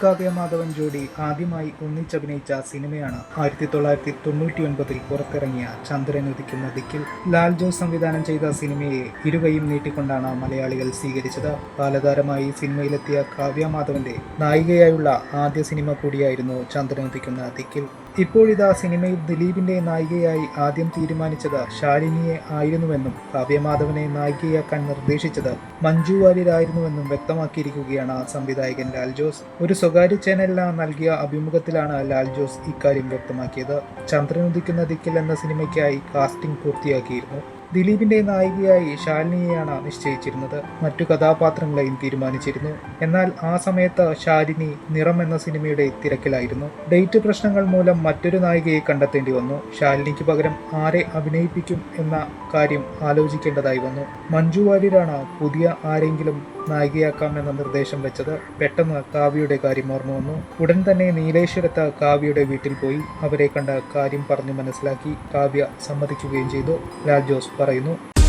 കാവ്യ മാധവൻ ജോഡി ആദ്യമായി ഒന്നിച്ചഭിനയിച്ച സിനിമയാണ് ആയിരത്തി തൊള്ളായിരത്തി തൊണ്ണൂറ്റി ഒൻപതിൽ പുറത്തിറങ്ങിയ ചന്ദ്രൻ ഉദിക്കുന്ന ദിക്കിൽ. ലാൽ ജോസ് സംവിധാനം ചെയ്ത സിനിമയെ ഇരുകൈയും നീട്ടിക്കൊണ്ടാണ് മലയാളികൾ സ്വീകരിച്ചത്. ബാലതാരമായി സിനിമയിലെത്തിയ കാവ്യ മാധവന്റെ നായികയായുള്ള ആദ്യ സിനിമ കൂടിയായിരുന്നു ചന്ദ്രൻ ഉദിക്കുന്ന ദിക്കിൽ. ഇപ്പോഴിതാ സിനിമയിൽ ദിലീപിന്റെ നായികയായി ആദ്യം തീരുമാനിച്ചത് ശാലിനിയെ ആയിരുന്നുവെന്നും കാവ്യമാധവനെ നായികയാക്കാൻ നിർദ്ദേശിച്ചത് മഞ്ജു വാര്യരായിരുന്നുവെന്നും വ്യക്തമാക്കിയിരിക്കുകയാണ് സംവിധായകൻ ലാൽ ജോസ് ഒരു സ്വകാര്യ ചാനലിന് നൽകിയ അഭിമുഖത്തിലാണ് ലാൽ ജോസ് ഇക്കാര്യം വ്യക്തമാക്കിയത്. ചന്ദ്രനുദിക്കുന്ന ദിക്കിൽ എന്ന സിനിമയ്ക്കായി കാസ്റ്റിംഗ് പൂർത്തിയാക്കിയിരുന്നു. ദിലീപിന്റെ നായികയായി ശാലിനിയെയാണ് നിശ്ചയിച്ചിരുന്നത്. മറ്റു കഥാപാത്രങ്ങളെയും തീരുമാനിച്ചിരുന്നു. എന്നാൽ ആ സമയത്ത് ശാലിനി നിറം എന്ന സിനിമയുടെ തിരക്കിലായിരുന്നു. ഡേറ്റ് പ്രശ്നങ്ങൾ മൂലം മറ്റൊരു നായികയെ കണ്ടെത്തേണ്ടി വന്നു. ശാലിനിക്ക് പകരം ആരെ അഭിനയിപ്പിക്കും എന്ന കാര്യം ആലോചിക്കേണ്ടതായി വന്നു. മഞ്ജു വാര്യരാണ് പുതിയ ആരെങ്കിലും നായികയാക്കാം എന്ന നിർദ്ദേശം വെച്ചത്. പെട്ടെന്ന് കാവ്യയുടെ കാര്യം ഓർമ്മ വന്നു. ഉടൻ തന്നെ നീലേശ്വരത്ത് കാവ്യയുടെ വീട്ടിൽ പോയി അവരെ കണ്ട കാര്യം പറഞ്ഞു മനസ്സിലാക്കി കാവ്യ സമ്മതിക്കുകയും ചെയ്തു. ലാൽ ജോസ് പറയുന്നു.